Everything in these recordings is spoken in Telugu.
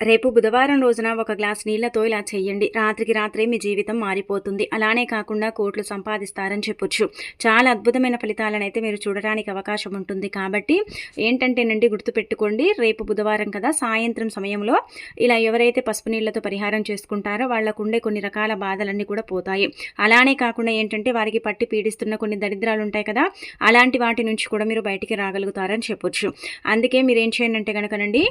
రేపు బుధవారం రోజున ఒక గ్లాస్ నీళ్ళతో ఇలా చేయండి రాత్రికి రాత్రే మీ జీవితం మారిపోతుంది. అలానే కాకుండా కోట్లు సంపాదిస్తారని చెప్పొచ్చు. చాలా అద్భుతమైన ఫలితాలను అయితే మీరు చూడడానికి అవకాశం ఉంటుంది. కాబట్టి ఏంటంటేనండి గుర్తుపెట్టుకోండి రేపు బుధవారం కదా సాయంత్రం సమయంలో ఇలా ఎవరైతే పసుపు నీళ్ళతో పరిహారం చేసుకుంటారో వాళ్ళకు ఉండే కొన్ని రకాల బాధలన్నీ కూడా పోతాయి. అలానే కాకుండా ఏంటంటే వారికి పట్టి పీడిస్తున్న కొన్ని దరిద్రాలు ఉంటాయి కదా అలాంటి వాటి నుంచి కూడా మీరు బయటికి రాగలుగుతారని చెప్పొచ్చు. అందుకే మీరు ఏం చేయండి అంటే కనుకనండి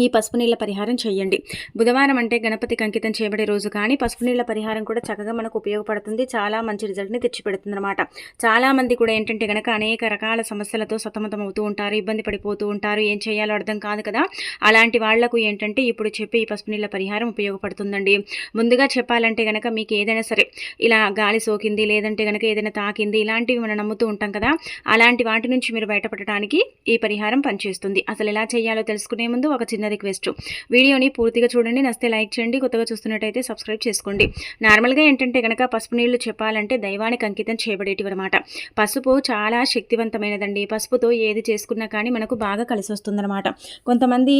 ఈ పసుపు నీళ్ళ పరిహారం చేయండి. బుధవారం అంటే గణపతికి అంకితం చేయబడే రోజు కానీ పసుపు నీళ్ళ పరిహారం కూడా చక్కగా మనకు ఉపయోగపడుతుంది. చాలా మంచి రిజల్ట్ని తెచ్చిపెడుతుంది అనమాట చాలామంది కూడా ఏంటంటే కనుక అనేక రకాల సమస్యలతో సతమతం అవుతూ ఉంటారు ఇబ్బంది పడిపోతూ ఉంటారు. ఏం చేయాలో అర్థం కాదు కదా? అలాంటి వాళ్ళకు ఏంటంటే ఇప్పుడు చెప్పి ఈ పసుపు నీళ్ళ పరిహారం ఉపయోగపడుతుందండి. ముందుగా చెప్పాలంటే కనుక మీకు ఏదైనా సరే ఇలా గాలి సోకింది లేదంటే కనుక ఏదైనా తాకింది ఇలాంటివి మనం నమ్ముతూ ఉంటాం కదా? అలాంటి వాటి నుంచి మీరు బయటపడటానికి ఈ పరిహారం పనిచేస్తుంది. అసలు ఎలా చేయాలో తెలుసుకునే ముందు ఒక చిన్న రిక్వెస్ట్. వీడియోని పూర్తిగా చూడండి నస్తే లైక్ చేయండి కొత్తగా చూస్తున్నట్టయితే సబ్స్క్రైబ్ చేసుకోండి. నార్మల్గా ఏంటంటే కనుక పసుపు నీళ్ళు చెప్పాలంటే దైవానికి అంకితం చేయబడేటివి అనమాట పసుపు చాలా శక్తివంతమైనదండి. పసుపుతో ఏది చేసుకున్నా కానీ మనకు బాగా కలిసి వస్తుందన్నమాట కొంతమంది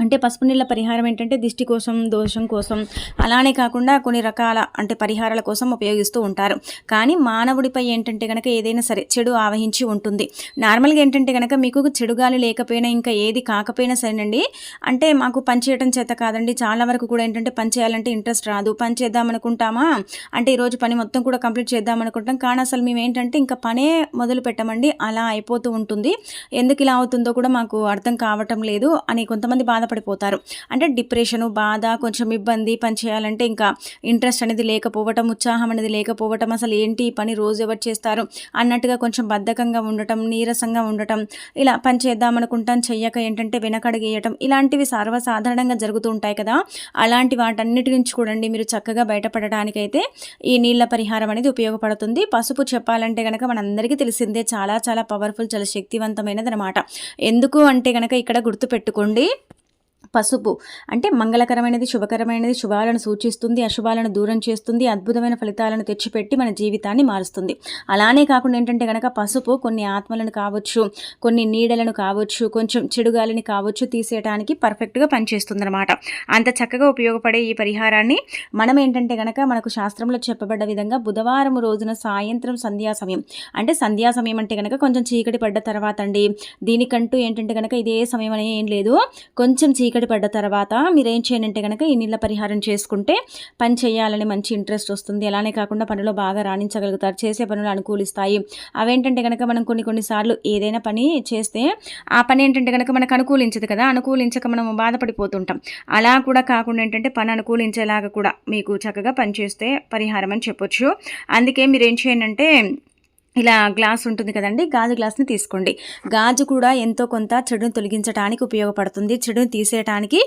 అంటే పసుపు నీళ్ళ పరిహారం ఏంటంటే దిష్టి కోసం దోషం కోసం అలానే కాకుండా కొన్ని రకాల అంటే పరిహారాల కోసం ఉపయోగిస్తూ ఉంటారు. కానీ మానవుడిపై ఏంటంటే కనుక ఏదైనా సరే చెడు ఆవహించి ఉంటుంది. నార్మల్గా ఏంటంటే కనుక మీకు చెడు గాలి లేకపోయినా ఇంకా ఏది కాకపోయినా సరేనండి. అంటే మాకు పనిచేయటం చేత కాదండి. చాలా వరకు కూడా ఏంటంటే పని చేయాలంటే ఇంట్రెస్ట్ రాదు. పని చేద్దాం అనుకుంటామా? అంటే ఈరోజు పని మొత్తం కూడా కంప్లీట్ చేద్దాం అనుకుంటాం. కానీ అసలు మేము ఏంటంటే ఇంకా పనే మొదలు పెట్టమండి. అలా అయిపోతూ ఉంటుంది. ఎందుకు ఇలా అవుతుందో కూడా మాకు అర్థం కావటం లేదు అని కొంతమంది బాధ బాధపడిపోతారు. అంటే డిప్రెషను బాధ కొంచెం ఇబ్బంది పని చేయాలంటే ఇంకా ఇంట్రెస్ట్ అనేది లేకపోవటం ఉత్సాహం అనేది లేకపోవటం అసలు ఏంటి? ఈ పని రోజు ఎవరు చేస్తారు? అన్నట్టుగా కొంచెం బద్ధకంగా ఉండటం నీరసంగా ఉండటం ఇలా పని చేద్దాం అనుకుంటాం చెయ్యక ఏంటంటే వెనకడగేయటం ఇలాంటివి సర్వసాధారణంగా జరుగుతూ ఉంటాయి కదా. అలాంటి వాటన్నిటి నుంచి చూడండి మీరు చక్కగా బయటపడడానికైతే ఈ నీళ్ళ పరిహారం అనేది ఉపయోగపడుతుంది. పసుపు చెప్పాలంటే కనుక మనందరికీ తెలిసిందే చాలా చాలా పవర్ఫుల్ చాలా శక్తివంతమైనది అనమాట ఎందుకు అంటే కనుక ఇక్కడ గుర్తుపెట్టుకోండి. పసుపు. అంటే మంగళకరమైనది శుభకరమైనది శుభాలను సూచిస్తుంది అశుభాలను దూరం చేస్తుంది అద్భుతమైన ఫలితాలను తెచ్చిపెట్టి మన జీవితాన్ని మారుస్తుంది. అలానే కాకుండా ఏంటంటే కనుక పసుపు కొన్ని ఆత్మలను కావచ్చు కొన్ని నీడలను కావచ్చు కొంచెం చెడుగాలిని కావచ్చు తీసేయడానికి పర్ఫెక్ట్గా పనిచేస్తుంది అనమాట అంత చక్కగా ఉపయోగపడే ఈ పరిహారాన్ని మనం ఏంటంటే కనుక మనకు శాస్త్రంలో చెప్పబడ్డ విధంగా బుధవారం రోజున సాయంత్రం సంధ్యా సమయం. అంటే సంధ్యా సమయం అంటే కనుక కొంచెం చీకటి పడ్డ తర్వాత అండి దీనికంటూ ఏంటంటే కనుక ఇదే సమయం అనే ఏం లేదు. కొంచెం చీకటి చీకటి పడ్డ తర్వాత మీరు ఏం చేయనంటే కనుక ఈ నీళ్ళ పరిహారం చేసుకుంటే పని చేయాలని మంచి ఇంట్రెస్ట్ వస్తుంది. అలానే కాకుండా పనిలో బాగా రాణించగలుగుతారు. చేసే పనులు అనుకూలిస్తాయి. అవేంటంటే కనుక మనం కొన్ని కొన్నిసార్లు ఏదైనా పని చేస్తే ఆ పని ఏంటంటే కనుక మనకు అనుకూలించదు కదా. అనుకూలించక మనం బాధపడిపోతుంటాం. అలా కూడా కాకుండా ఏంటంటే పని అనుకూలించేలాగా కూడా మీకు చక్కగా పనిచేస్తే పరిహారం అని చెప్పొచ్చు. అందుకే మీరు ఏం చేయండి అంటే ఇలా గ్లాస్ ఉంటుంది కదండి గాజు గ్లాస్ని తీసుకోండి. గాజు కూడా ఎంతో కొంత చెడును తొలగించడానికి ఉపయోగపడుతుంది. చెడును తీసేయటానికి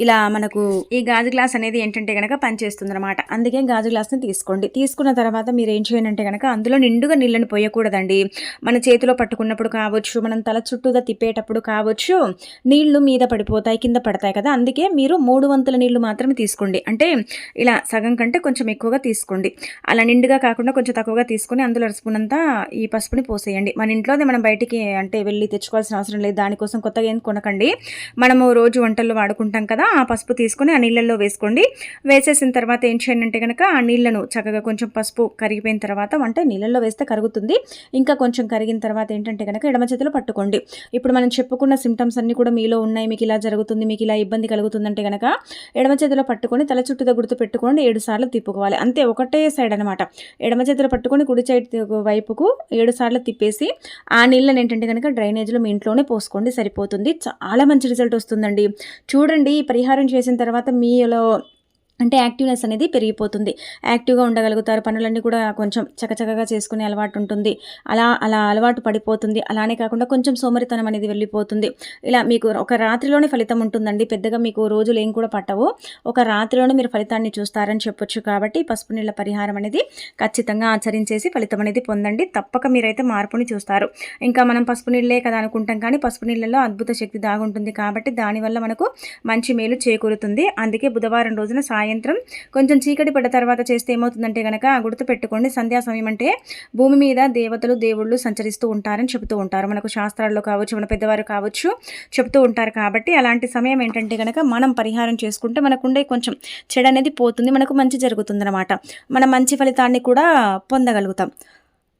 ఇలా మనకు ఈ గాజు గ్లాస్ అనేది ఏంటంటే కనుక పనిచేస్తుంది అనమాట అందుకే గాజు గ్లాస్ని తీసుకోండి. తీసుకున్న తర్వాత మీరు ఏం చేయండి కనుక అందులో నిండుగా నీళ్ళని పోయకూడదండి. మన చేతిలో పట్టుకున్నప్పుడు కావచ్చు మనం తల చుట్టూగా తిప్పేటప్పుడు కావచ్చు నీళ్ళు మీద పడిపోతాయి కింద పడతాయి కదా. అందుకే మీరు మూడు వంతుల నీళ్ళు మాత్రమే తీసుకోండి. అంటే ఇలా సగం కంటే కొంచెం ఎక్కువగా తీసుకోండి. అలా నిండుగా కాకుండా కొంచెం తక్కువగా తీసుకొని అందులో రసుకున్నంతా ఈ పసుపుని పోసేయండి. మన ఇంట్లోనే మనం బయటికి అంటే వెళ్ళి తెచ్చుకోవాల్సిన అవసరం లేదు. దానికోసం కొత్తగా ఏం కొనకండి. మనము రోజు వంటల్లో వాడుకుంటాం కదా. ఆ పసుపు తీసుకొని ఆ నీళ్ళల్లో వేసుకోండి. వేసేసిన తర్వాత ఏం చేయండి అంటే కనుక ఆ నీళ్ళను చక్కగా కొంచెం పసుపు కరిగిపోయిన తర్వాత అంటే నీళ్ళల్లో వేస్తే కరుగుతుంది. ఇంకా కొంచెం కరిగిన తర్వాత ఏంటంటే కనుక ఎడమ చేతిలో పట్టుకోండి. ఇప్పుడు మనం చెప్పుకున్న సిమ్టమ్స్ అన్నీ కూడా మీలో ఉన్నాయి. మీకు ఇలా జరుగుతుంది మీకు ఇలా ఇబ్బంది కలుగుతుందంటే కనుక ఎడమ చేతిలో పట్టుకొని తల చుట్టూ గుర్తు పెట్టుకోండి. ఏడు సార్లు తిప్పుకోవాలి. అంతే ఒకటే సైడ్ అనమాట ఎడమ చేతిలో పట్టుకొని కుడి సైడ్ వైపుకు ఏడు సార్లు తిప్పేసి ఆ నీళ్ళని ఏంటంటే కనుక డ్రైనేజ్లో మీ ఇంట్లోనే పోసుకోండి. సరిపోతుంది. చాలా మంచి రిజల్ట్ వస్తుందండి. చూడండి ఈ పరిహారం చేసిన తర్వాత మీలో అంటే యాక్టివ్నెస్ అనేది పెరిగిపోతుంది. యాక్టివ్గా ఉండగలుగుతారు. పనులన్నీ కూడా కొంచెం చకచకగా చేసుకునే అలవాటు ఉంటుంది. అలా అలా అలవాటు పడిపోతుంది. అలానే కాకుండా కొంచెం సోమరితనం అనేది వెళ్ళిపోతుంది. ఇలా మీకు ఒక రాత్రిలోనే ఫలితం ఉంటుందండి. పెద్దగా మీకు రోజులు ఏం కూడా పట్టవు. ఒక రాత్రిలోనే మీరు ఫలితాన్ని చూస్తారని చెప్పొచ్చు కాబట్టి పసుపు నీళ్ళ పరిహారం అనేది ఖచ్చితంగా ఆచరించేసి ఫలితం అనేది పొందండి. తప్పక మీరైతే మార్పుని చూస్తారు. ఇంకా మనం పసుపు నీళ్ళే కదా అనుకుంటాం కానీ పసుపు నీళ్ళలో అద్భుత శక్తి దాగుంటుంది కాబట్టి దానివల్ల మనకు మంచి మేలు చేకూరుతుంది. అందుకే బుధవారం రోజున సాయం సాయంత్రం. కొంచెం చీకటి పడ్డ తర్వాత చేస్తే ఏమవుతుందంటే కనుక గుర్తుపెట్టుకోండి సంధ్యా సమయం అంటే భూమి మీద దేవతలు దేవుళ్ళు సంచరిస్తూ ఉంటారని చెబుతూ ఉంటారు. మనకు శాస్త్రాల్లో కావచ్చు మన పెద్దవారు కావచ్చు చెబుతూ ఉంటారు కాబట్టి అలాంటి సమయం ఏంటంటే కనుక మనం పరిహారం చేసుకుంటే మనకుండే కొంచెం చెడు అనేది పోతుంది మనకు మంచి జరుగుతుందన్నమాట. మన మంచి ఫలితాన్ని కూడా పొందగలుగుతాం.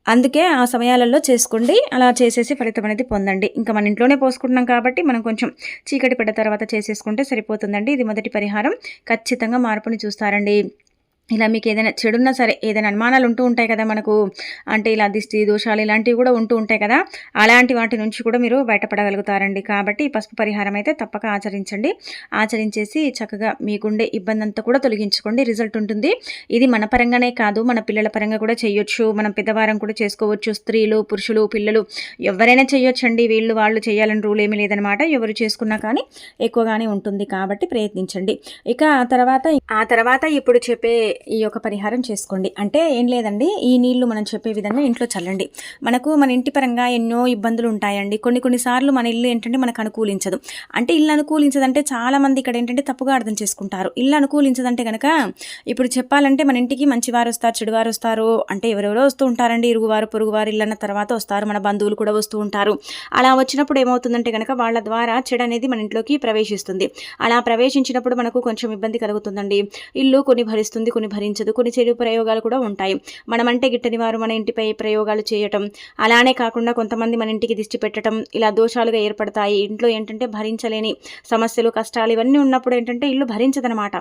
అందుకే ఆ సమయాలలో చేసుకోండి. అలా చేసేసి ఫలితం అనేది పొందండి. ఇంకా మన ఇంట్లోనే పోసుకుంటున్నాం కాబట్టి మనం కొంచెం చీకటి పడ్డ తర్వాత చేసేసుకుంటే సరిపోతుందండి. ఇది మొదటి పరిహారం. ఖచ్చితంగా మార్పుని చూస్తారండి. ఇలా మీకు ఏదైనా చెడున్నా సరే ఏదైనా అనుమానాలు ఉంటూ ఉంటాయి కదా మనకు అంటే ఇలా దిష్టి దోషాలు ఇలాంటివి కూడా ఉంటూ ఉంటాయి కదా అలాంటి వాటి నుంచి కూడా మీరు బయటపడగలుగుతారండి. కాబట్టి పసుపు పరిహారం అయితే తప్పక ఆచరించండి. ఆచరించేసి చక్కగా మీకుండే ఇబ్బంది అంతా కూడా తొలగించుకోండి. రిజల్ట్ ఉంటుంది. ఇది మన పరంగానే కాదు మన పిల్లల పరంగా కూడా చేయొచ్చు మనం పెద్దవారం కూడా చేసుకోవచ్చు. స్త్రీలు పురుషులు పిల్లలు ఎవరైనా చేయొచ్చండి. వీళ్ళు వాళ్ళు చేయాలని రూల్ ఏమీ లేదనమాట ఎవరు చేసుకున్నా కానీ ఎక్కువగానే ఉంటుంది కాబట్టి ప్రయత్నించండి. ఇక ఆ తర్వాత ఆ తర్వాత ఇప్పుడు చెప్పే ఈ యొక్క పరిహారం చేసుకోండి. అంటే ఏం లేదండి ఈ నీళ్ళు మనం చెప్పే విధంగా ఇంట్లో చల్లండి. మనకు మన ఇంటి పరంగా ఎన్నో ఇబ్బందులు ఉంటాయండి. కొన్ని కొన్నిసార్లు మన ఇల్లు ఏంటంటే మనకు అనుకూలించదు. అంటే ఇల్లు అనుకూలించదంటే చాలా మంది ఇక్కడ ఏంటంటే తప్పుగా అర్థం చేసుకుంటారు. ఇల్లు అనుకూలించదంటే కనుక ఇప్పుడు చెప్పాలంటే మన ఇంటికి మంచివారు వస్తారు చెడువారు వస్తారు. అంటే ఎవరెవరో వస్తూ ఉంటారండి. ఇరుగువారు పొరుగువారు ఇల్లన్న తర్వాత వస్తారు. మన బంధువులు కూడా వస్తూ ఉంటారు. అలా వచ్చినప్పుడు ఏమవుతుందంటే కనుక వాళ్ళ ద్వారా చెడు అనేది మన ఇంట్లోకి ప్రవేశిస్తుంది. అలా ప్రవేశించినప్పుడు మనకు కొంచెం ఇబ్బంది కలుగుతుందండి. ఇల్లు కొన్ని భరిస్తుంది కొన్ని భరించదు. కొన్ని చెడు ప్రయోగాలు కూడా ఉంటాయి. మనమంటే గిట్టని వారు మన ఇంటిపై ప్రయోగాలు చేయటం అలానే కాకుండా కొంతమంది మన ఇంటికి దిష్టి పెట్టడం ఇలా దోషాలుగా ఏర్పడతాయి. ఇంట్లో ఏంటంటే భరించలేని సమస్యలు కష్టాలు ఇవన్నీ ఉన్నప్పుడు ఏంటంటే ఇల్లు భరించదనమాట.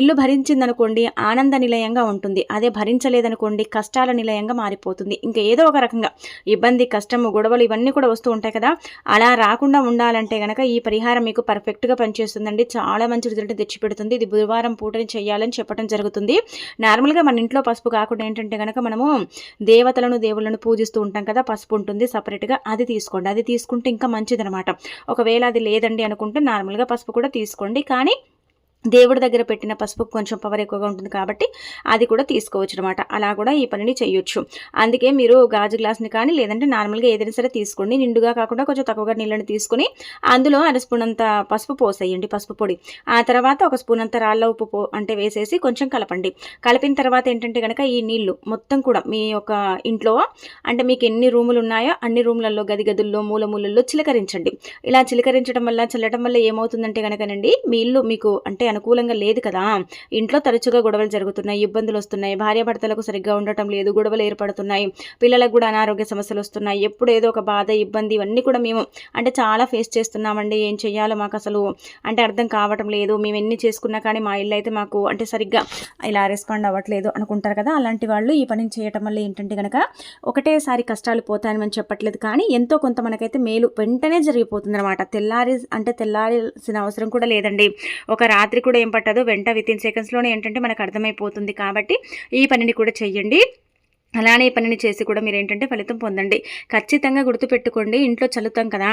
ఇల్లు భరించిందనుకోండి ఆనంద నిలయంగా ఉంటుంది. అదే భరించలేదనుకోండి కష్టాల నిలయంగా మారిపోతుంది. ఇంకా ఏదో ఒక రకంగా ఇబ్బంది కష్టము గొడవలు ఇవన్నీ కూడా వస్తూ ఉంటాయి కదా. అలా రాకుండా ఉండాలంటే కనుక ఈ పరిహారం మీకు పర్ఫెక్ట్గా పనిచేస్తుందండి. చాలా మంచి రిజల్ట్ తెచ్చిపెడుతుంది. ఇది బుధవారం పూటని చేయాలని చెప్పడం జరుగుతుంది. నార్మల్గా మన ఇంట్లో పసుపు కాకుండా ఏంటంటే కనుక మనము దేవతలను దేవుళ్ళను పూజిస్తూ ఉంటాం కదా పసుపు ఉంటుంది సపరేట్గా అది తీసుకోండి. అది తీసుకుంటే ఇంకా మంచిదనమాట ఒకవేళ అది లేదండి అనుకుంటే నార్మల్గా పసుపు కూడా తీసుకోండి. కానీ దేవుడి దగ్గర పెట్టిన పసుపు కొంచెం పవర్ ఎక్కువగా ఉంటుంది కాబట్టి అది కూడా తీసుకోవచ్చు అనమాట అలా కూడా ఈ పనిని చేయొచ్చు. అందుకే మీరు గాజు గ్లాస్ని కానీ లేదంటే నార్మల్గా ఏదైనా సరే తీసుకోండి. నిండుగా కాకుండా కొంచెం తక్కువగా నీళ్ళని తీసుకుని అందులో అర స్పూన్ అంత పసుపు పోసేయండి పసుపు పొడి. ఆ తర్వాత ఒక స్పూన్ అంత రాళ్ళ ఉప్పు పో అంటే వేసేసి కొంచెం కలపండి. కలిపిన తర్వాత ఏంటంటే కనుక ఈ నీళ్ళు మొత్తం కూడా మీ యొక్క ఇంట్లో అంటే మీకు ఎన్ని రూములు ఉన్నాయో అన్ని రూములలో గది గదుల్లో మూల మూలల్లో చిలకరించండి. ఇలా చిలకరించడం వల్ల చల్లటం వల్ల ఏమవుతుందంటే కనుకనండి మీ ఇల్లు మీకు అంటే అనుకూలంగా లేదు కదా. ఇంట్లో తరచుగా గొడవలు జరుగుతున్నాయి ఇబ్బందులు వస్తున్నాయి భార్యాభర్తలకు సరిగ్గా ఉండటం లేదు గొడవలు ఏర్పడుతున్నాయి పిల్లలకు కూడా అనారోగ్య సమస్యలు వస్తున్నాయి ఎప్పుడు ఏదో ఒక బాధ ఇబ్బంది ఇవన్నీ కూడా మేము అంటే చాలా ఫేస్ చేస్తున్నామండి. ఏం చెయ్యాలో మాకు అసలు అంటే అర్థం కావటం లేదు. మేము ఎన్ని చేసుకున్నా కానీ మా ఇల్లు అయితే మాకు అంటే సరిగ్గా ఇలా రెస్పాండ్ అవ్వట్లేదు అనుకుంటారు కదా. అలాంటి వాళ్ళు ఈ పనిని చేయటం వల్ల ఏంటంటే కనుక ఒకటేసారి కష్టాలు పోతాయని మనం చెప్పట్లేదు కానీ ఎంతో కొంత మనకైతే మేలు వెంటనే జరిగిపోతుంది అనమాట తెల్లారి అంటే తెల్లారిసిన అవసరం కూడా లేదండి. ఒక రాత్రి కూడా ఏం పట్టదు. వెంట విత్ ఇన్ సెకండ్స్లోనే ఏంటంటే మనకు అర్థమైపోతుంది కాబట్టి ఈ పనిని కూడా చెయ్యండి. అలానే పనిని చేసి కూడా మీరు ఏంటంటే ఫలితం పొందండి. ఖచ్చితంగా గుర్తుపెట్టుకోండి ఇంట్లో చల్లుతాం కదా.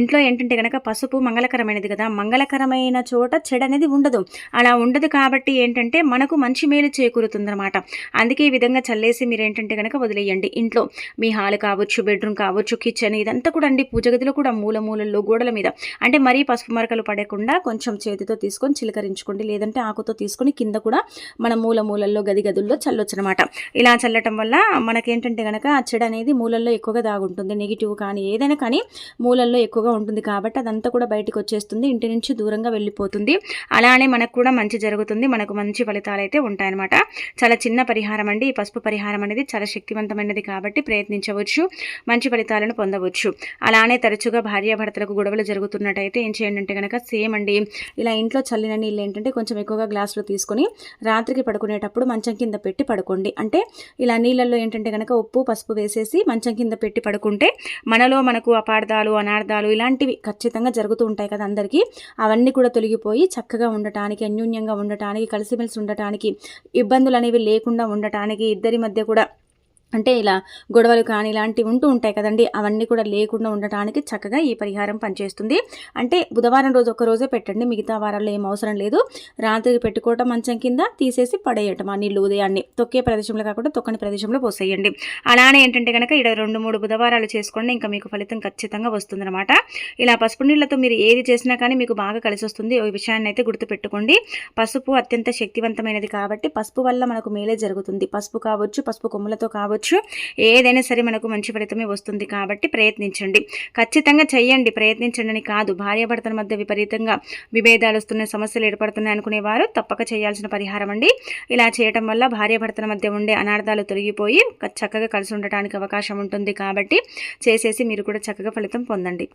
ఇంట్లో ఏంటంటే కనుక పసుపు మంగళకరమైనది కదా. మంగళకరమైన చోట చెడు అనేది ఉండదు. అలా ఉండదు కాబట్టి ఏంటంటే మనకు మంచి మేలు చేకూరుతుందన్నమాట. అందుకే ఈ విధంగా చల్లేసి మీరు ఏంటంటే కనుక వదిలేయండి. ఇంట్లో మీ హాల్ కావచ్చు బెడ్రూమ్ కావచ్చు కిచెన్ ఇదంతా కూడా అండి పూజ గదిలో కూడా మూల మూలల్లో గోడల మీద. అంటే మరీ పసుపు మరకలు పడకుండా కొంచెం చేతితో తీసుకొని చిలకరించుకోండి. లేదంటే ఆకుతో తీసుకొని కింద కూడా మన మూల మూలల్లో గది గదుల్లో చల్లొచ్చు అనమాట ఇలా చల్లటం వల్ల మనకేంటంటే కనుక ఆ చెడు అనేది మూలల్లో ఎక్కువగా దాగుంటుంది. నెగిటివ్ కానీ ఏదైనా కానీ మూలల్లో ఎక్కువగా ఉంటుంది కాబట్టి అదంతా కూడా బయటకు వచ్చేస్తుంది ఇంటి నుంచి దూరంగా వెళ్ళిపోతుంది. అలానే మనకు కూడా మంచి జరుగుతుంది. మనకు మంచి ఫలితాలు అయితే ఉంటాయన్నమాట. చాలా చిన్న పరిహారం అండి. ఈ పసుపు పరిహారం అనేది చాలా శక్తివంతమైనది కాబట్టి ప్రయత్నించవచ్చు. మంచి ఫలితాలను పొందవచ్చు. అలానే తరచుగా భార్యాభర్తలకు గొడవలు జరుగుతున్నట్టయితే ఏం చేయండి అంటే కనుక సేమ్ అండి. ఇలా ఇంట్లో చల్లిన నీళ్ళు ఏంటంటే కొంచెం ఎక్కువగా గ్లాసులో తీసుకొని రాత్రికి పడుకునేటప్పుడు మంచం కింద పెట్టి పడుకోండి. అంటే ఇలా నీళ్ళల్లో ఏంటంటే కనుక ఉప్పు పసుపు వేసేసి మంచం కింద పెట్టి పడుకుంటే మనలో మనకు అపార్థాలు అనార్థాలు ఇలాంటివి ఖచ్చితంగా జరుగుతూ ఉంటాయి కదా అందరికీ. అవన్నీ కూడా తొలగిపోయి చక్కగా ఉండటానికి అన్యూన్యంగా ఉండటానికి కలిసిమెలిసి ఉండటానికి ఇబ్బందులు అనేవి లేకుండా ఉండటానికి ఇద్దరి మధ్య కూడా అంటే ఇలా గొడవలు కానీ ఇలాంటివి ఉంటూ ఉంటాయి కదండి. అవన్నీ కూడా లేకుండా ఉండటానికి చక్కగా ఈ పరిహారం పనిచేస్తుంది. అంటే బుధవారం రోజు ఒక రోజే పెట్టండి. మిగతా వారాల్లో ఏం అవసరం లేదు. రాత్రికి పెట్టుకోవటం మంచం కింద తీసేసి పడేయటం ఆ నీళ్ళు ఉదయాన్నే. తొక్కే ప్రదేశంలో కాకుండా తొక్కని ప్రదేశంలో పోసేయండి. అలానే ఏంటంటే కనుక ఇక్కడ రెండు మూడు బుధవారాలు చేసుకోండి. ఇంకా మీకు ఫలితం ఖచ్చితంగా వస్తుందన్నమాట. ఇలా పసుపు నీళ్ళతో మీరు ఏది చేసినా కానీ మీకు బాగా కలిసి వస్తుంది. ఈ విషయాన్ని అయితే గుర్తుపెట్టుకోండి. పసుపు అత్యంత శక్తివంతమైనది కాబట్టి పసుపు వల్ల మనకు మేలే జరుగుతుంది. పసుపు కావచ్చు పసుపు కొమ్ములతో కావచ్చు ఏదైనా సరే మనకు మంచి ఫలితమే వస్తుంది కాబట్టి ప్రయత్నించండి. ఖచ్చితంగా చెయ్యండి. ప్రయత్నించండి అని కాదు. భార్యాభర్తల మధ్య విపరీతంగా విభేదాలు వస్తున్నాయి సమస్యలు ఏర్పడుతున్నాయి అనుకునేవారు తప్పక చేయాల్సిన పరిహారం అండి. ఇలా చేయటం వల్ల భార్యాభర్తల మధ్య ఉండే అనార్థాలు తొలగిపోయి చక్కగా కలిసి ఉండటానికి అవకాశం ఉంటుంది కాబట్టి చేసేసి మీరు కూడా చక్కగా ఫలితం పొందండి.